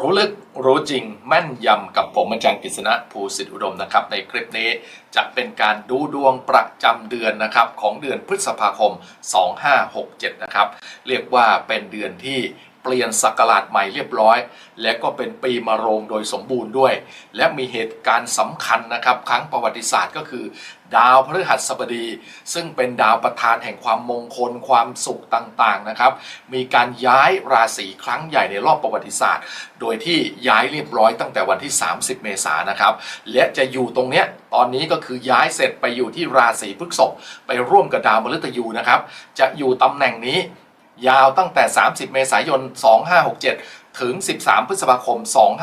รู้ลึกรู้จริงแม่นยำกับผมอาจารย์กฤษณะภูสิทธิอุดมนะครับ ในคลิปนี้จะเป็นการดูดวงประจำเดือนนะครับของเดือนพฤษภาคม 2567 นะครับ เรียกว่าเป็นเดือนที่ เปลี่ยนศักราชใหม่เรียบร้อย และก็เป็นปีมะโรงโดยสมบูรณ์ด้วย และมีเหตุการณ์สำคัญนะครับ ครั้งประวัติศาสตร์ก็คือ ดาวพฤหัสบดี ซึ่งเป็นดาวประธานแห่งความมงคลความสุขต่างๆนะครับ มีการย้ายราศีครั้งใหญ่ในรอบประวัติศาสตร์ โดยที่ย้ายเรียบร้อยตั้งแต่วันที่ 30 เมษายนนะครับ และจะอยู่ตรงเนี้ยตอนนี้ก็คือย้ายเสร็จไปอยู่ที่ราศีพฤษภไปร่วมกับดาวมฤตยูนะครับ จะอยู่ตำแหน่งนี้ ยาวตั้งแต่ 30 เมษายน 2567 ถึง 13 พฤษภาคม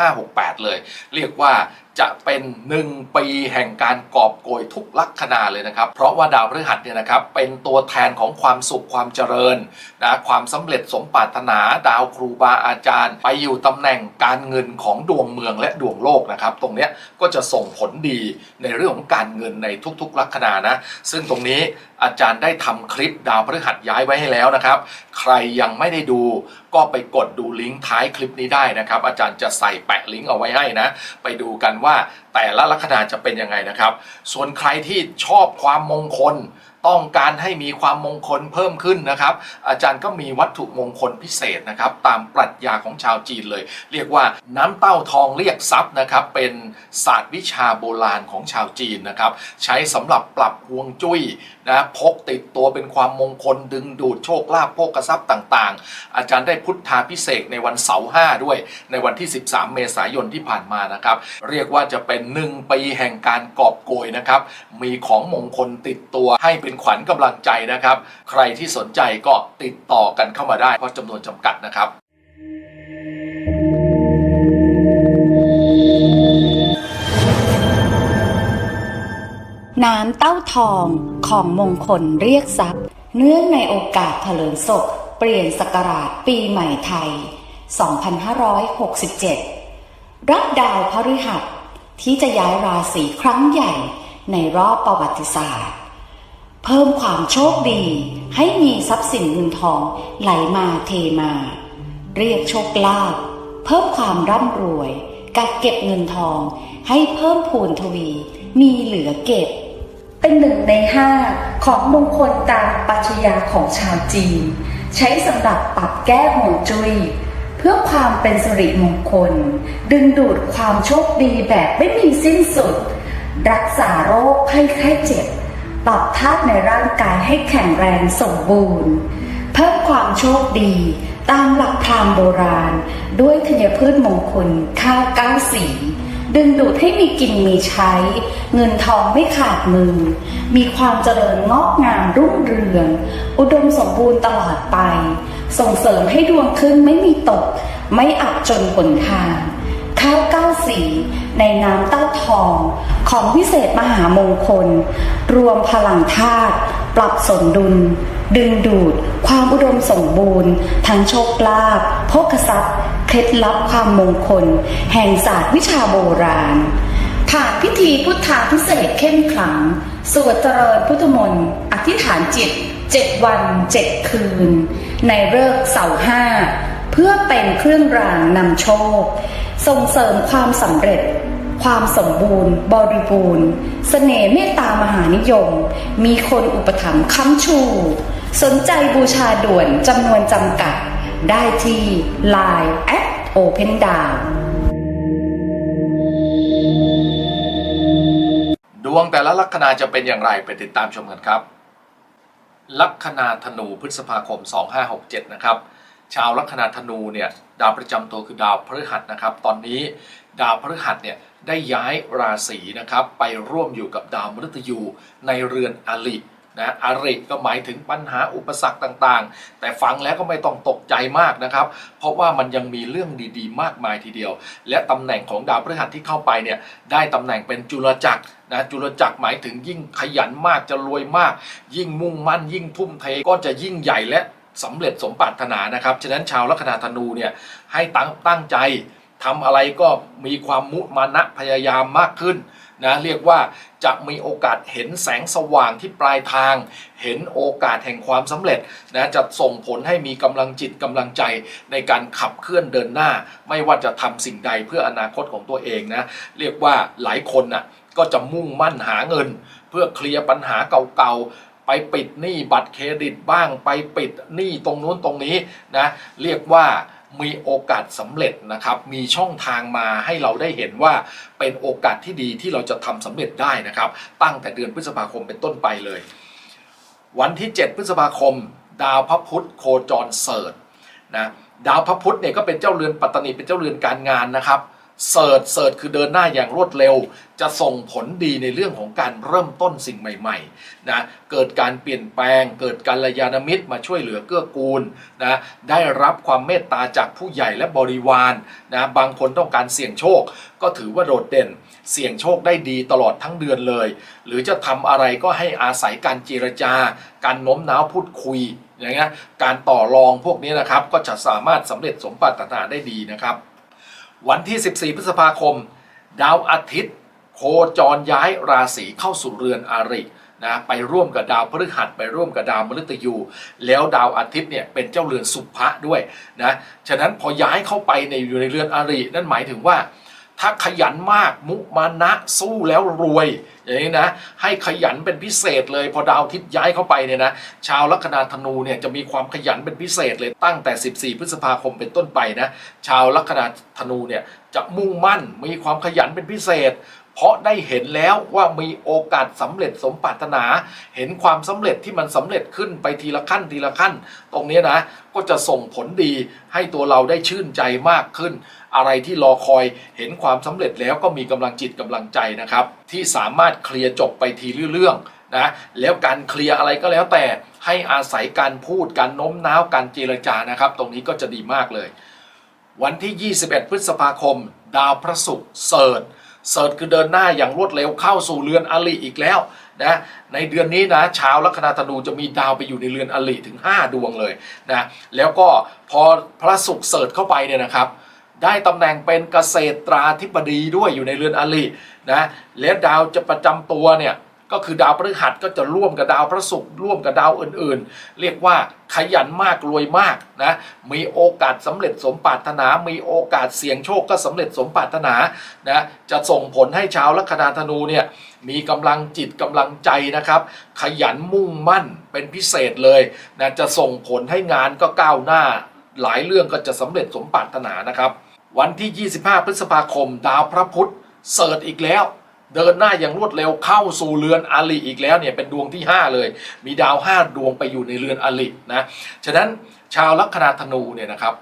2568 เลย เรียกว่า จะเป็น 1 ปีแห่งการกอบโกยทุกลัคนาเลยนะครับ เพราะว่าดาวพฤหัสเนี่ยนะครับเป็นตัวแทนของความสุขความเจริญนะความสำเร็จสมปรารถนาดาวครูบาอาจารย์ ไปอยู่ตำแหน่งการเงินของดวงเมืองและดวงโลกนะครับ ตรงเนี้ยก็จะส่งผลดีในเรื่องของการเงินในทุกๆลัคนานะ ซึ่งตรงนี้อาจารย์ได้ทำคลิปดาวพฤหัสย้ายไว้ให้แล้วนะครับ ใครยังไม่ได้ดู ก็ไปกดดูลิงก์ท้ายคลิปนี้ได้นะครับ อาจารย์จะใส่แปะลิงก์เอาไว้ให้นะ ไปดูกันว่าแต่ละลัคนาจะเป็นยังไงนะครับ ส่วนใครที่ชอบความมงคล ต้องการให้มีความมงคลเพิ่มขึ้นนะครับ อาจารย์ก็มีวัตถุมงคลพิเศษนะครับ ตามปรัชญาของชาวจีนเลย เรียกว่าน้ำเต้าทองเรียกทรัพย์นะครับ เป็นศาสตร์วิชาโบราณของชาวจีนนะครับ ใช้สำหรับปรับฮวงจุ้ยนะพกติดตัวเป็นความมงคลดึงดูดโชคลาภโภคทรัพย์ต่างๆ อาจารย์ได้พุทธาพิเศษในวันเสาร์ห้าด้วย ในวันที่ 13 เมษายนที่ผ่านมานะครับ เรียกว่าจะเป็นหนึ่งปีแห่งการกอบโกยนะครับ มีของมงคลติดตัวให้เป็นขวัญกำลังใจนะครับ ใครที่สนใจก็ติดต่อกันเข้ามาได้ เพราะจำนวนจำกัดนะครับน้ำเต้าทองของมงคลเรียกทรัพย์ เนื่องในโอกาสเถลิงศก เปลี่ยนศักราชปีใหม่ไทย 2567 รับดาวพฤหัสที่จะย้ายราศีครั้งใหญ่ในรอบประวัติศาสตร์ เพิ่มความโชคดี ให้มีทรัพย์สินเงินทองไหลมาเทมา เรียกโชคลาภเพิ่มความร่ำรวย กักเก็บเงินทอง ให้เพิ่มพูนทวี มีเหลือเก็บ เป็นหนึ่งในห้าของมงคลตามปรัชญาของชาวจีน ใช้สำหรับปรับแก้ห่วงจุย้ยเพื่อความเป็นสิริมงคล ดึงดูดความโชคดีแบบไม่มีสิ้นสุด รักษาโรคภัยไข้เจ็บ ปรับธาตุในร่างกายให้แข็งแรงสมบูรณ์ เพิ่มความโชคดีตามหลักพราหมณ์โบราณ ด้วยธัญพืชมงคลข้าวก้าสี ดึงดูดให้มีกินมีใช้ เงินทองไม่ขาดมือ มีความเจริญงอกงามรุ่งเรือง อุดมสมบูรณ์ตลอดไป ส่งเสริมให้ดวงขึ้นไม่มีตก ไม่อับจนผลทาง ข้าวเก้าสีในน้ำเต้าทองของวิเศษมหามงคล รวมพลังธาตุปรับสมดุล ดึงดูด ความอุดมสมบูรณ์ ทั้งโชคลาภโภคทรัพย์ เคล็ดลับความมงคล แห่งศาสตร์วิชาโบราณ ผ่านพิธีพุทธาพิเศษเข้มขลัง สวดเจริญพุทธมนต์อธิษฐานจิตเจ็ดวันเจ็ดคืน ในเลิกษ์เสาห้า เพื่อเป็นเครื่องรางนำโชค ส่งเสริมความสำเร็จ ความสมบูรณ์ บริบูรณ์เสน่ห์เมตตามหานิยม มีคนอุปถัมภ์ค้ำชู สนใจบูชาด่วนจำนวนจำกัด ได้ที่ Line at Open Down ดวงแต่ละลัคนาจะเป็นอย่างไรไปติดตามชมกันครับ ลัคนาธนูพฤษภาคม 2567 นะครับ ชาวลัคนาธนูเนี่ยดาวประจำตัวคือดาวพฤหัสนะครับ ตอนนี้ดาวพฤหัสเนี่ยได้ย้ายราศีนะครับไปร่วมอยู่กับดาวมฤตยูในเรือนอรินะอริก็หมายถึงปัญหาอุปสรรคต่างๆ แต่ฟังแล้วก็ไม่ต้องตกใจมากนะครับ เพราะว่ามันยังมีเรื่องดีๆ มากมายทีเดียว และตำแหน่งของดาวพฤหัสที่เข้าไปเนี่ยได้ตำแหน่งเป็นจุลจักรนะจุลจักรหมายถึงยิ่งขยันมากจะรวยมาก ยิ่งมุ่งมั่นยิ่งทุ่มเทก็จะยิ่งใหญ่และ สำเร็จสมปรารถนานะครับ ฉะนั้นชาวลัคนาธนูเนี่ยให้ตั้งตั้งใจทำอะไรก็มีความมุมานะพยายามมากขึ้นนะเรียกว่าจะมีโอกาสเห็นแสงสว่างที่ปลายทาง เห็นโอกาสแห่งความสำเร็จนะจะส่งผลให้มีกำลังจิตกำลังใจในการขับเคลื่อนเดินหน้า ไม่ว่าจะทำสิ่งใดเพื่ออนาคตของตัวเองนะเรียกว่าหลายคนน่ะก็จะมุ่งมั่นหาเงิน เพื่อเคลียร์ปัญหาเก่าๆ ไปปิดหนี้บัตรเครดิตบ้าง ไปปิดหนี้ตรงนู้นตรงนี้นะเรียกว่ามีโอกาสสำเร็จนะครับ มีช่องทางมาให้เราได้เห็นว่าเป็นโอกาสที่ดีที่เราจะทำสำเร็จได้นะครับ ตั้งแต่เดือนพฤษภาคมเป็นต้นไปเลย วันที่ 7 พฤษภาคม ดาวพระพุธโคจรเสิร์ชนะดาวพระพุธเนี่ยก็เป็นเจ้าเรือนปัตตานีเป็นเจ้าเรือนการงานนะครับ เสิร์ชเสิร์ชคือเดินหน้าอย่างรวดเร็ว จะส่งผลดีในเรื่องของการเริ่มต้นสิ่งใหม่ๆนะเกิดการเปลี่ยนแปลง เกิดการยาณมิตรมาช่วยเหลือเกื้อกูลนะได้รับความเมตตาจากผู้ใหญ่และบริวารนะบางคนต้องการเสี่ยงโชค ก็ถือว่าโดดเด่น เสี่ยงโชคได้ดีตลอดทั้งเดือนเลย หรือจะทำอะไรก็ให้อาศัยการเจรจา การโน้มน้าวพูดคุยอย่างเงี้ยการต่อรองพวกนี้นะครับก็จะสามารถสำเร็จสมปรารถนาได้ดีนะครับ วันที่ 14 พฤษภาคม ดาวอาทิตย์ โคจรย้ายราศีเข้าสู่เรือนอารินะไปร่วมกับดาวพฤหัสไปร่วมกับดาวมฤตยู แล้วดาวอาทิตย์เนี่ยเป็นเจ้าเรือนสุภะด้วยนะฉะนั้นพอย้ายเข้าไปในอยู่ในเรือนอารินั่นหมายถึงว่า ถ้าขยันมากมุมานะสู้แล้วรวย อย่างนี้นะ ให้ขยันเป็นพิเศษเลย พอดาวทิพย์ย้ายเข้าไปเนี่ยนะชาวลัคนาธนูเนี่ยจะมีความขยันเป็นพิเศษเลยตั้งแต่ 14 พฤษภาคมเป็นต้นไปนะ ชาวลัคนาธนูเนี่ยจะมุ่งมั่นมีความขยันเป็นพิเศษ ราะได้เห็นแล้วว่ามีโอกาสสำเร็จสมปรารถนา เห็นความสำเร็จที่มันสำเร็จขึ้นไปทีละขั้นทีละขั้น ตรงนี้นะ ก็จะส่งผลดีให้ตัวเราได้ชื่นใจมากขึ้น อะไรที่รอคอยเห็นความสำเร็จแล้วก็มีกำลังจิตกำลังใจนะครับ ที่สามารถเคลียร์จบไปทีเรื่องๆนะแล้วการเคลียร์อะไรก็แล้วแต่ให้อาศัยการพูดการโน้มน้าวการเจรจานะครับ ตรงนี้ก็จะดีมากเลย วันที่ 21 พฤษภาคม ดาวพระศุกร์เสิร์ เสิร์ชคือเดินหน้าอย่างรวดเร็วเข้าสู่เรือนอลิอีกแล้วนะในเดือนนี้นะชาวลัคนาธนูจะมีดาวไปอยู่ในเรือนอลิถึง 5 ดวงเลยนะแล้วก็พอพระศุกร์เสิร์ชเข้าไปเนี่ยนะครับ ได้ตำแหน่งเป็นเกษตราธิบดีด้วยอยู่ในเรือนอลินะแล้วดาวจะประจำตัวเนี่ย ก็คือดาวพฤหัสก็จะร่วมกับดาวพระศุกร์ร่วมกับดาวอื่นๆ เรียกว่าขยันมากรวยมากนะมีโอกาสสำเร็จสมปรารถนา มีโอกาสเสี่ยงโชคก็สำเร็จสมปรารถนานะจะส่งผลให้ชาวลัคนาธนูเนี่ยมีกำลังจิตกำลังใจนะครับ ขยันมุ่งมั่นเป็นพิเศษเลยนะจะส่งผลให้งานก็ก้าวหน้า หลายเรื่องก็จะสำเร็จสมปรารถนานะครับ วันที่ 25 พฤษภาคม ดาวพระพุธเสิร์ชอีกแล้ว เดินหน้าอย่างรวดเร็วเข้าสู่เรือนอลิอีกแล้วเนี่ยเป็นดวงที่ 5 เลย มีดาว 5 ดวงไปอยู่ในเรือนอลินะฉะนั้นชาวลัคนาธนูเนี่ยนะครับ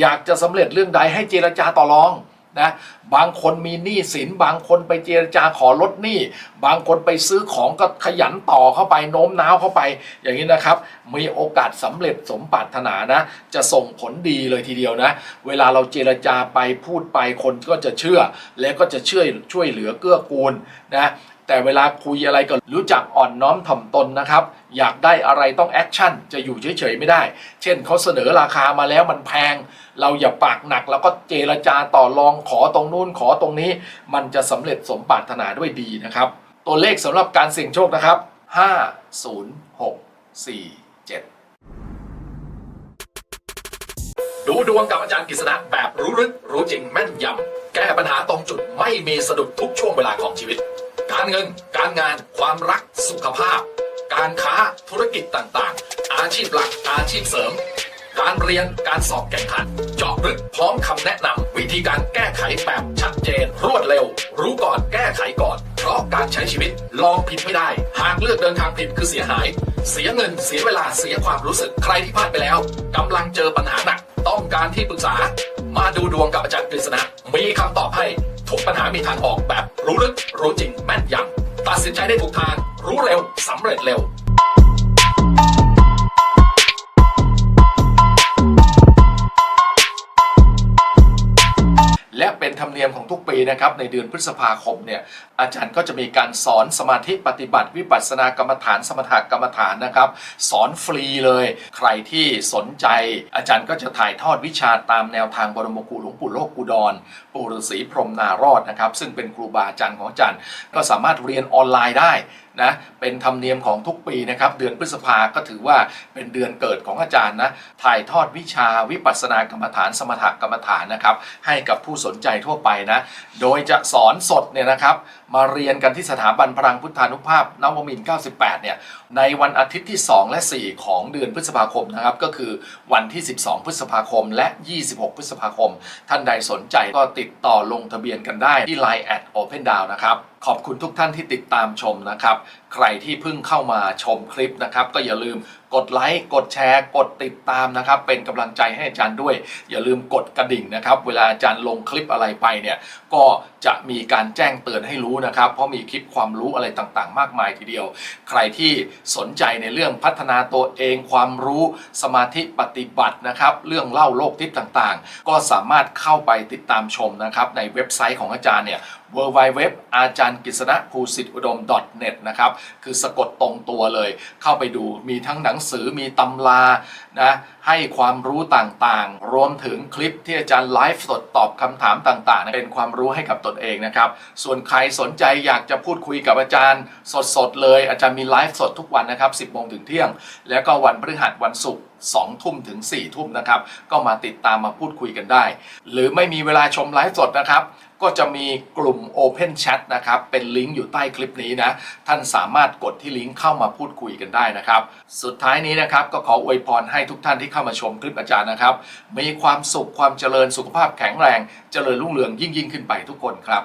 อยากจะสำเร็จเรื่องใดให้เจรจาต่อรอง นะบางคนมีหนี้สิน บางคนไปเจรจาขอลดหนี้ บางคนไปซื้อของก็ขยันต่อเข้าไปโน้มน้าวเข้าไป อย่างนี้นะครับ มีโอกาสสำเร็จสมปรารถนานะ จะส่งผลดีเลยทีเดียวนะ เวลาเราเจรจาไปพูดไปคนก็จะเชื่อ แล้วก็จะช่วยช่วยเหลือเกื้อกูลนะ แต่เวลาคุยอะไรก็รู้จักอ่อนน้อมถ่อมตนนะครับ อยากได้อะไรต้องแอคชั่นจะอยู่เฉยๆไม่ได้ เช่นเขาเสนอราคามาแล้วมันแพง เราอย่าปากหนักแล้วก็เจรจาต่อรองขอตรงนู้นขอตรงนี้ มันจะสำเร็จสมปรารถนาด้วยดีนะครับ ตัวเลขสำหรับการเสี่ยงโชคนะครับ 5 0 6 4 7ดูดวงกับอาจารย์กฤษณะแบบรู้ลึกรู้จริงแม่นยำ แก้ปัญหาตรงจุดไม่มีสะดุดทุกช่วงเวลาของชีวิต การเงิน การงาน ความรัก สุขภาพ การค้า ธุรกิจต่างๆ อาชีพหลัก อาชีพเสริม การเรียน การสอบแข่งขัน เจาะลึกพร้อมคำแนะนำวิธีการแก้ไขแบบชัดเจน รวดเร็ว รู้ก่อนแก้ไขก่อน เพราะการใช้ชีวิตลองผิดไม่ได้ หากเลือกเดินทางผิดคือเสียหาย เสียเงิน เสียเวลา เสียความรู้สึก ใครที่พลาดไปแล้วกำลังเจอปัญหาหนัก ต้องการที่ปรึกษา มาดูดวงกับอาจารย์กฤษณะ มีคำตอบให้ ทุกปัญหามีทางออกแบบรู้ลึกรู้จริงแม่นยำตัดสินใจได้ถูกทาง รู้เร็วสำเร็จเร็ว ของทุกปีนะครับในเดือนพฤษภาคมเนี่ยอาจารย์ก็จะมีการสอนสมาธิปฏิบัติ วิปัสสนากรรมฐาน สมถกรรมฐานนะครับ สอนฟรีเลย ใครที่สนใจอาจารย์ก็จะถ่ายทอดวิชาตามแนวทางบรมครูหลวงปู่โลกกุดรปู่ฤาษีพรมนารอดนะครับซึ่งเป็นครูบาอาจารย์ของอาจารย์ก็สามารถเรียนออนไลน์ได้ นะเป็นธรรมเนียมของทุกปีนะครับ เดือนพฤษภาก็ถือว่าเป็นเดือนเกิดของอาจารย์นะถ่ายทอดวิชาวิปัสสนากรรมฐานสมถกรรมฐานนะครับ ให้กับผู้สนใจทั่วไปนะ โดยจะสอนสดเนี่ยนะครับมาเรียนกันที่สถาบันพลังพุทธานุภาพนวมิน 98 เนี่ย ในวันอาทิตย์ที่ 2 และ 4 ของเดือนพฤษภาคมนะครับ ก็คือวันที่ 12 พฤษภาคม และ 26 พฤษภาคม ท่านใดสนใจก็ติดต่อลงทะเบียนกันได้ที่ Line at Open Down นะครับ ขอบคุณทุกท่านที่ติดตามชมนะครับ ใครที่เพิ่งเข้ามาชมคลิปนะครับก็อย่าลืมกดไลค์กดแชร์ กดติดตามนะครับ เป็นกำลังใจให้อาจารย์ด้วย อย่าลืมกดกระดิ่งนะครับ เวลาอาจารย์ลงคลิปอะไรไปเนี่ยก็จะมีการแจ้งเตือนให้รู้นะครับ เพราะมีคลิปความรู้อะไรต่างๆ มากมายทีเดียว ใครที่สนใจในเรื่องพัฒนาตัวเองความรู้สมาธิปฏิบัตินะครับ เรื่องเล่าโลกทิพย์ต่างๆ ก็สามารถเข้าไปติดตามชมนะครับ ในเว็บไซต์ของอาจารย์เนี่ย w w w อาจารย์กฤษณะภูสิทธิอุดม .net นะครับคือสะกดตรงตัวเลย เข้าไปดูมีทั้งหนังสือมีตำรานะให้ความรู้ต่างๆ รวมถึงคลิปที่อาจารย์ไลฟ์สดตอบคำถามต่างๆ เป็นความรู้ให้กับตนเองนะครับ ส่วนใครสนใจอยากจะพูดคุยกับอาจารย์สดๆเลย อาจารย์มีไลฟ์สดทุกวันนะครับ 10โมงถึงเที่ยง แล้วก็วันพฤหัสวันศุกร์ 2 ทุ่มถึง 4 ทุ่มนะครับ ก็มาติดตามมาพูดคุยกันได้ หรือไม่มีเวลาชมไลฟ์สดนะครับ ก็จะมีกลุ่ม Open Chat นะครับ เป็นลิงก์อยู่ใต้คลิปนี้นะ ท่านสามารถกดที่ลิงก์เข้ามาพูดคุยกันได้นะครับ สุดท้ายนี้นะครับ ก็ขออวยพรให้ทุกท่านที่เข้ามาชมคลิปอาจารย์นะครับ มีความสุขความเจริญสุขภาพแข็งแรง เจริญรุ่งเรืองยิ่งยิ่งขึ้นไปทุกคนครับ